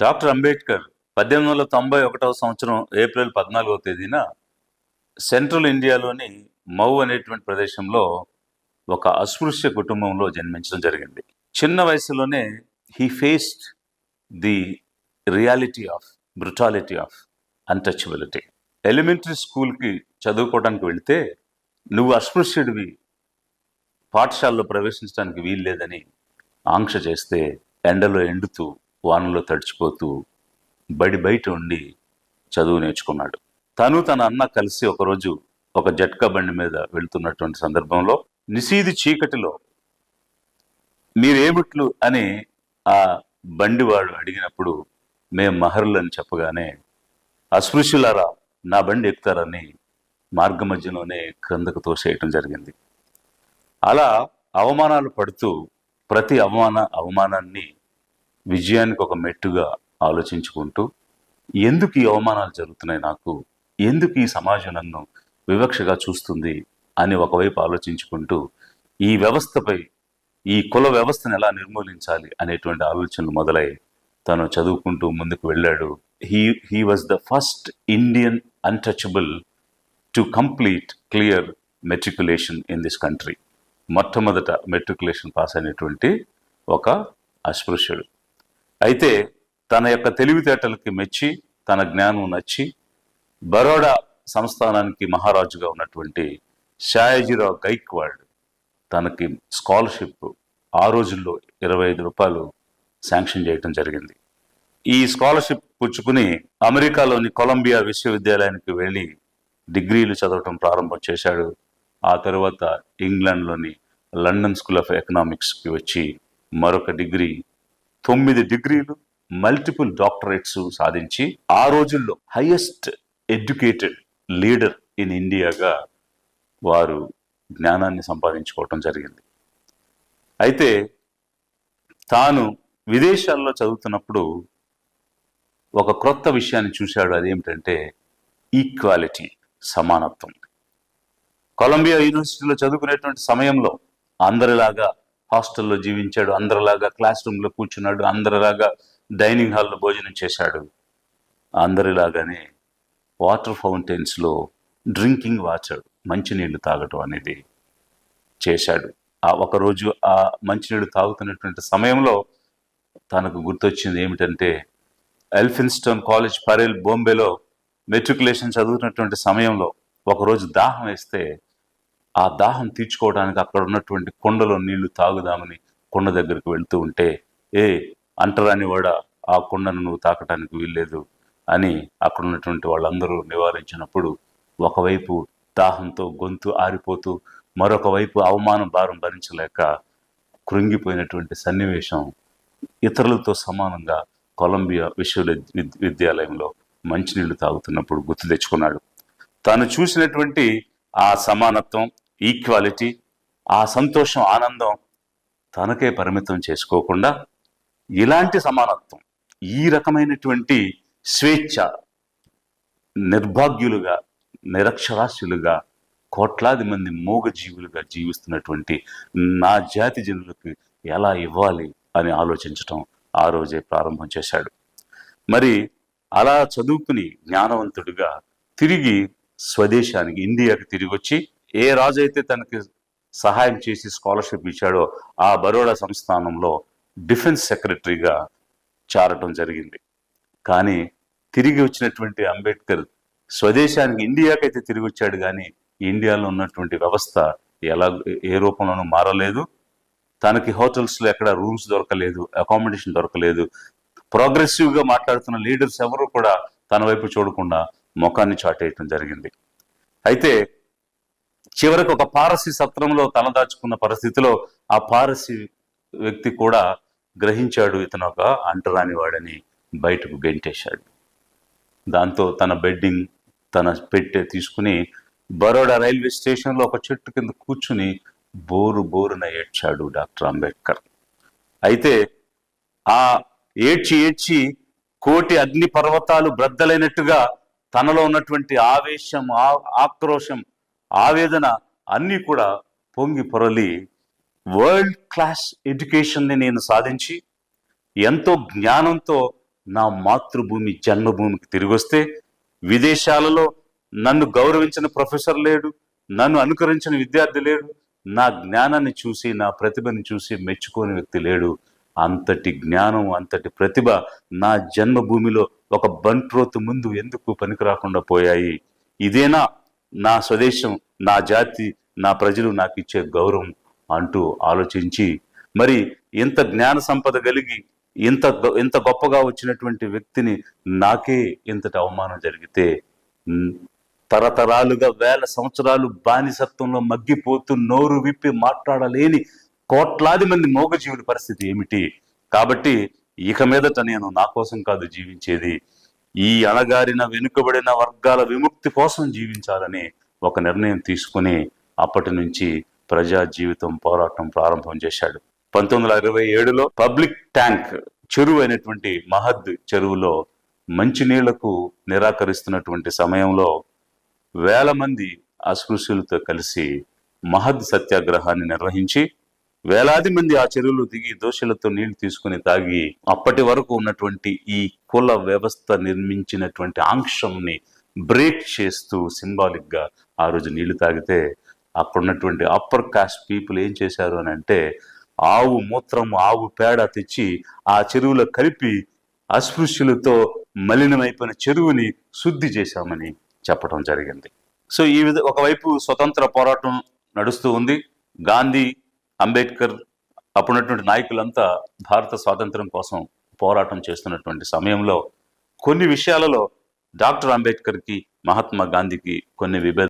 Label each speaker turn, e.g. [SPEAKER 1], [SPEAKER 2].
[SPEAKER 1] Doctor Ambedkar పద్దెనిమిది వందల తొంభై ఒకటవ సంవత్సరం ఏప్రిల్ పద్నాలుగవ తేదీన సెంట్రల్ ఇండియాలోని మౌ అనేటువంటి ప్రదేశంలో ఒక అస్పృశ్య కుటుంబంలో జన్మించడం జరిగింది. చిన్న వయసులోనే he faced the reality of brutality of untouchability elementary స్కూల్కి చదువుకోవడానికి వెళితే నువ్వు అస్పృశ్యుడివి. పాఠశాలలో ప్రవేశించడానికి వీల్లేదని ఆంక్ష చేస్తే ఎండలో ఎండుతూ వానలో తడిచిపోతూ బడి బయట ఉండి చదువు నేర్చుకున్నాడు. తను తన అన్న కలిసి ఒకరోజు ఒక జట్కా బండి మీద వెళ్తున్నటువంటి సందర్భంలో నిశీది చీకటిలో మీరేమిట్లు అని ఆ బండివాడు అడిగినప్పుడు మేం మహర్లు అని చెప్పగానే అస్పృశ్యులారా నా బండి ఎక్కుతారని మార్గ మధ్యలోనే క్రిందకు తోసేయటం జరిగింది. అలా అవమానాలు పడుతూ ప్రతి అవమాన అవమానాన్ని విజయానికి ఒక మెట్టుగా ఆలోచించుకుంటూ ఎందుకు ఈ అవమానాలు జరుగుతున్నాయి నాకు? ఎందుకు ఈ సమాజం నన్ను వివక్షగా చూస్తుంది? అని ఒకవైపు ఆలోచించుకుంటూ ఈ వ్యవస్థపై ఈ కుల వ్యవస్థను ఎలా నిర్మూలించాలి? అనేటువంటి ఆలోచనలు మొదలై తను చదువుకుంటూ ముందుకు వెళ్ళాడు. He he was the first Indian untouchable to complete clear matriculation in this country మొట్టమొదట మెట్రికులేషన్ పాస్ అయినటువంటి ఒక అస్పృశ్యుడు. అయితే తన యొక్క తెలివితేటలకి మెచ్చి తన జ్ఞానం నచ్చి బరోడా సంస్థానానికి మహారాజుగా ఉన్నటువంటి షాయజీరావు గైక్వాడ్ తనకి స్కాలర్షిప్ ఆ రోజుల్లో ఇరవై ఐదు రూపాయలు శాంక్షన్ చేయటం జరిగింది. ఈ స్కాలర్షిప్ పుచ్చుకుని అమెరికాలోని కొలంబియా విశ్వవిద్యాలయానికి వెళ్ళి డిగ్రీలు చదవటం ప్రారంభం చేశాడు. ఆ తర్వాత ఇంగ్లాండ్లోని లండన్ స్కూల్ ఆఫ్ ఎకనామిక్స్కి వచ్చి మరొక డిగ్రీ తొమ్మిది డిగ్రీలు మల్టిపుల్ డాక్టరేట్స్ సాధించి ఆ రోజుల్లో హైయెస్ట్ ఎడ్యుకేటెడ్ లీడర్ ఇన్ ఇండియాగా వారు జ్ఞానాన్ని సంపాదించుకోవటం జరిగింది. అయితే తాను విదేశాల్లో చదువుతున్నప్పుడు ఒక క్రొత్త విషయాన్ని చూశాడు. అదేమిటంటే ఈక్వాలిటీ సమానత్వం. కొలంబియా యూనివర్సిటీలో చదువుకునేటువంటి సమయంలో అందరిలాగా హాస్టల్లో జీవించాడు అందరిలాగా క్లాస్ రూమ్లో కూర్చున్నాడు అందరిలాగా డైనింగ్ హాల్లో భోజనం చేశాడు. అందరిలాగానే వాటర్ ఫౌంటైన్స్లో డ్రింకింగ్ వాచాడు మంచినీళ్ళు తాగటం అనేది చేశాడు. ఆ ఒకరోజు ఆ మంచినీళ్ళు తాగుతున్నటువంటి సమయంలో తనకు గుర్తొచ్చింది ఏమిటంటే ఎల్ఫిన్స్టోన్ కాలేజ్ పరేల్ బాంబేలో మెట్రికులేషన్ చదువుతున్నటువంటి సమయంలో ఒకరోజు దాహం వేస్తే ఆ దాహం తీర్చుకోవడానికి అక్కడ ఉన్నటువంటి కొండలో నీళ్ళు తాగుదామని కొండ దగ్గరికి వెళ్తూ ఉంటే ఏ అంటరాని వాడ ఆ కొండను నువ్వు తాకటానికి వీల్లేదు అని అక్కడ ఉన్నటువంటి వాళ్ళందరూ నివారించినప్పుడు ఒకవైపు దాహంతో గొంతు ఆరిపోతూ మరొక వైపు అవమానం భారం భరించలేక కృంగిపోయినటువంటి సన్నివేశం ఇతరులతో సమానంగా కొలంబియా విశ్వవిద్యాలయంలో మంచినీళ్ళు తాగుతున్నప్పుడు గుర్తు తెచ్చుకున్నాడు. తాను చూసినటువంటి ఆ సమానత్వం ఈక్వాలిటీ ఆ సంతోషం ఆనందం తనకే పరిమితం చేసుకోకుండా ఇలాంటి సమానత్వం ఈ రకమైనటువంటి స్వేచ్ఛ నిర్భాగ్యులుగా నిరక్షరాస్యులుగా కోట్లాది మంది మూగజీవులుగా జీవిస్తున్నటువంటి నా జాతి జనులకు ఎలా ఇవ్వాలి అని ఆలోచించటం ఆ రోజే ప్రారంభం చేశాడు. మరి అలా చదువుకుని జ్ఞానవంతుడిగా తిరిగి స్వదేశానికి ఇండియాకి తిరిగి వచ్చి ఏ రాజు అయితే తనకి సహాయం చేసి స్కాలర్షిప్ ఇచ్చాడో ఆ బరోడా సంస్థానంలో డిఫెన్స్ సెక్రటరీగా చారటం జరిగింది. కానీ తిరిగి వచ్చినటువంటి అంబేద్కర్ స్వదేశానికి ఇండియాకైతే తిరిగి వచ్చాడు కానీ ఇండియాలో ఉన్నటువంటి వ్యవస్థ ఎలా ఏ రూపంలోనూ మారలేదు. తనకి హోటల్స్లో ఎక్కడ రూమ్స్ దొరకలేదు అకామిడేషన్ దొరకలేదు. ప్రోగ్రెసివ్గా మాట్లాడుతున్న లీడర్స్ ఎవరు కూడా తన వైపు చూడకుండా ముఖాన్ని చాటేయటం జరిగింది. అయితే చివరికి ఒక పారసి సత్రంలో తలదాచుకున్న పరిస్థితిలో ఆ పారసి వ్యక్తి కూడా గ్రహించాడు ఇతను ఒక అంటరాని వాడని బయటకు గెంటేశాడు. దాంతో తన బెడ్డింగ్ తన పెట్టె తీసుకుని బరోడా రైల్వే స్టేషన్లో ఒక చెట్టు కింద కూర్చుని బోరు బోరున ఏడ్చాడు డాక్టర్ అంబేద్కర్. అయితే ఆ ఏడ్చి ఏడ్చి కోటి అగ్ని పర్వతాలు బ్రద్దలైనట్టుగా తనలో ఉన్నటువంటి ఆవేశం ఆక్రోశం ఆవేదన అన్నీ కూడా పొంగి పొరలి వరల్డ్ క్లాస్ ఎడ్యుకేషన్ని నేను సాధించి ఎంతో జ్ఞానంతో నా మాతృభూమి జన్మభూమికి తిరిగి వస్తే విదేశాలలో నన్ను గౌరవించిన ప్రొఫెసర్ లేడు నన్ను అనుకరించిన విద్యార్థి లేడు నా జ్ఞానాన్ని చూసి నా ప్రతిభని చూసి మెచ్చుకోని వ్యక్తి లేడు. అంతటి జ్ఞానం అంతటి ప్రతిభ నా జన్మభూమిలో ఒక బంట్రోతు ముందు ఎందుకు పనికి రాకుండా పోయాయి? ఇదేనా నా స్వదేశం నా జాతి నా ప్రజలు నాకు ఇచ్చే గౌరవం అంటూ ఆలోచించి మరి ఇంత జ్ఞాన సంపద కలిగి ఇంత ఇంత గొప్పగా వచ్చినటువంటి వ్యక్తిని నాకే ఇంతటి అవమానం జరిగితే తరతరాలుగా వేల సంవత్సరాలు బానిసత్వంలో మగ్గిపోతూ నోరు విప్పి మాట్లాడలేని కోట్లాది మంది మోగజీవుల పరిస్థితి ఏమిటి? కాబట్టి ఇక మీదట నేను నా కోసం కాదు జీవించేది ఈ అణగారిన వెనుకబడిన వర్గాల విముక్తి కోసం జీవించాలని ఒక నిర్ణయం తీసుకుని అప్పటి నుంచి ప్రజా జీవితం పోరాటం ప్రారంభం చేశాడు. పంతొమ్మిది వందల ఇరవై ఏడులో పబ్లిక్ ట్యాంక్ చెరువు అయినటువంటి మహద్ చెరువులో మంచినీళ్ళకు నిరాకరిస్తున్నటువంటి సమయంలో వేల మంది అస్పృశ్యులతో కలిసి మహద్ సత్యాగ్రహాన్ని నిర్వహించి వేలాది మంది ఆ చెరువులు దిగి దోషులతో నీళ్ళు తీసుకుని తాగి అప్పటి వరకు ఉన్నటువంటి ఈ కుల వ్యవస్థ నిర్మించినటువంటి ఆంక్షంని బ్రేక్ చేస్తూ సింబాలిక్గా ఆ రోజు నీళ్ళు తాగితే అక్కడున్నటువంటి అప్పర్ కాస్ట్ పీపుల్ ఏం చేశారు అని అంటే ఆవు మూత్రం ఆవు పేడ తెచ్చి ఆ చెరువులో కలిపి అస్పృశ్యులతో మలినమైపోయిన చెరువుని శుద్ధి చేశామని చెప్పడం జరిగింది. సో ఈ విధ ఒకవైపు స్వతంత్ర పోరాటం నడుస్తూ ఉంది. గాంధీ అంబేద్కర్ అప్పుడున్నటువంటి నాయకులంతా భారత స్వాతంత్రం కోసం పోరాటం చేస్తున్నటువంటి సమయంలో కొన్ని విషయాలలో డాక్టర్ అంబేద్కర్కి మహాత్మా గాంధీకి కొన్ని విభేదాలు